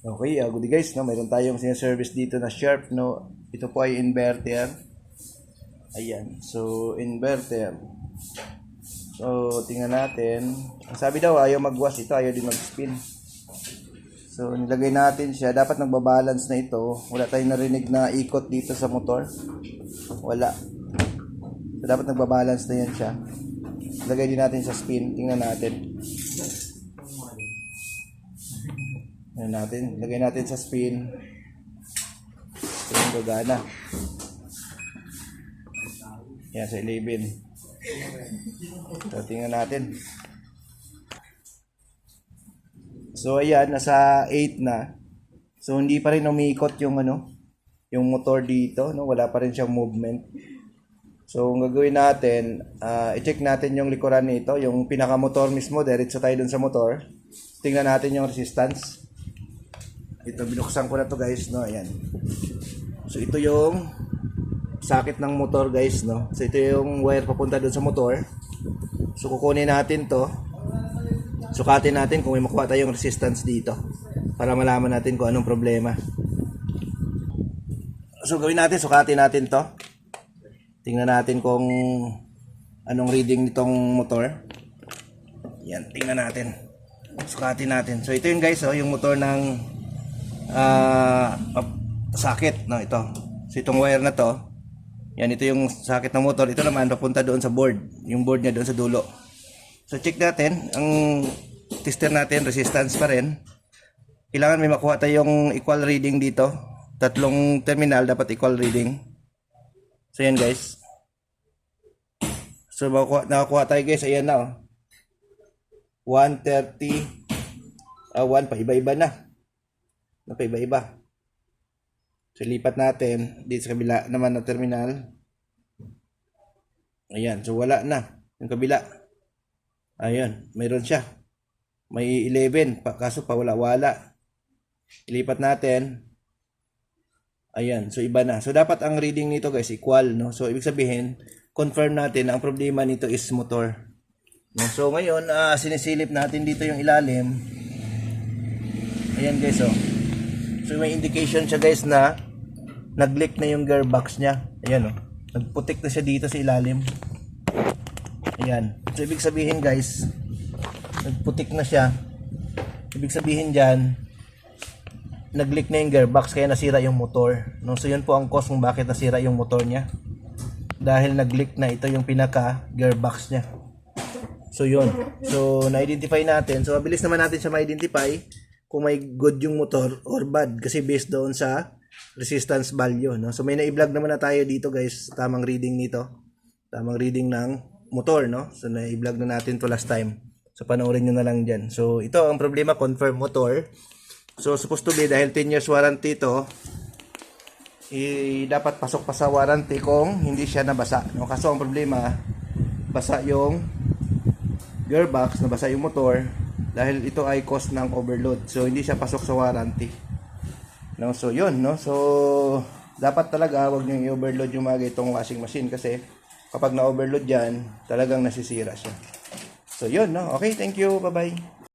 Okay, uh, good guys, no? Mayroon tayong sinaservice dito na Sharp, no? Ito po ay inverter. Ayan, so inverter. So, tingnan natin. Ang sabi daw, ayaw magwas ito, ayaw din mag-spin. So, nilagay natin siya. Dapat nagbabalance na ito. Wala tayong narinig na ikot dito sa motor. Wala. So, dapat nagbabalance na yan siya. Lagay din natin sa spin. Tingnan natin. Tingnan natin. Lagay natin sa spin. So, yung gagana. Yan, sa 11. So, tingnan natin. So, ayan, nasa 8 na. So, hindi pa rin umiikot yung ano, yung motor dito, no? Wala pa rin siyang movement. So, ang gagawin natin, ah, i-check natin yung likuran nito, yung pinaka-motor mismo, diretso tayo dun sa motor. Tingnan natin yung resistance. Ito, binuksan ko na to guys, no? Ayan. So, ito yung sakit ng motor guys, no? So, ito yung wire papunta dun sa motor. So, kukunin natin to. Sukatin natin kung may makuha tayong resistance dito. Para malaman natin kung anong problema. So, gawin natin, sukatin natin to. Tingnan natin kung anong reading nitong motor. Yan, tingnan natin. Sukatin natin. So, ito yung guys, oh, yung motor ng up- sakit, no, ito. So, itong wire na to, yan, ito yung sakit ng motor. Ito naman, papunta doon sa board. Yung board niya doon sa dulo. So, check natin. Ang tester natin, resistance pa rin. Kailangan may makuha tayong equal reading dito. Tatlong terminal, dapat equal reading. So, yan guys. So, makuha, nakakuha tayo guys. Ayan na, oh. 130. Ah, 1 pa. Iba-iba na. Na pa iba-iba. So, lipat natin. Dito sa kabila naman na terminal. Ayan. So, wala na. Yung kabila. Ayan. Mayroon siya. May 11. Pa, kaso pa wala-wala. Ilipat natin. Ayan. So, iba na. So, dapat ang reading nito guys, equal. No? So, ibig sabihin, confirm natin na ang problema nito is motor. No? So, ngayon, ah, sinisilip natin dito yung ilalim. Ayan guys, oh. So, may indication siya guys na nag-leak na yung gearbox niya. Ayan, oh. Nagputik na siya dito sa ilalim. Ayan. So, ibig sabihin guys, nagputik na siya. Ibig sabihin dyan, nag-leak na yung gearbox kaya nasira yung motor. No? So, yun po ang cause kung bakit nasira yung motor niya. Dahil nag-leak na ito yung pinaka gearbox niya. So, yun. So, na-identify natin. So, mabilis naman natin siya ma-identify kung may good yung motor or bad kasi based doon sa resistance value. No? So, may na-vlog naman na tayo dito guys, tamang reading nito. Tamang reading ng motor. No? So, na-vlog na natin to last time. So, panoorin nyo na lang dyan. So, ito ang problema, confirm motor. So, supposed to be, dahil 10 years warranty ito, eh, dapat pasok pa sa warranty kung hindi siya nabasa. No? Kaso ang problema, basa yung gearbox, nabasa yung motor, dahil ito ay cause ng overload. So, hindi siya pasok sa warranty. No? So, yun. No? So, dapat talaga, wag nyo i-overload yung mga itong washing machine kasi kapag na-overload yan, talagang nasisira siya. So, yun. No? Okay, thank you. Bye-bye.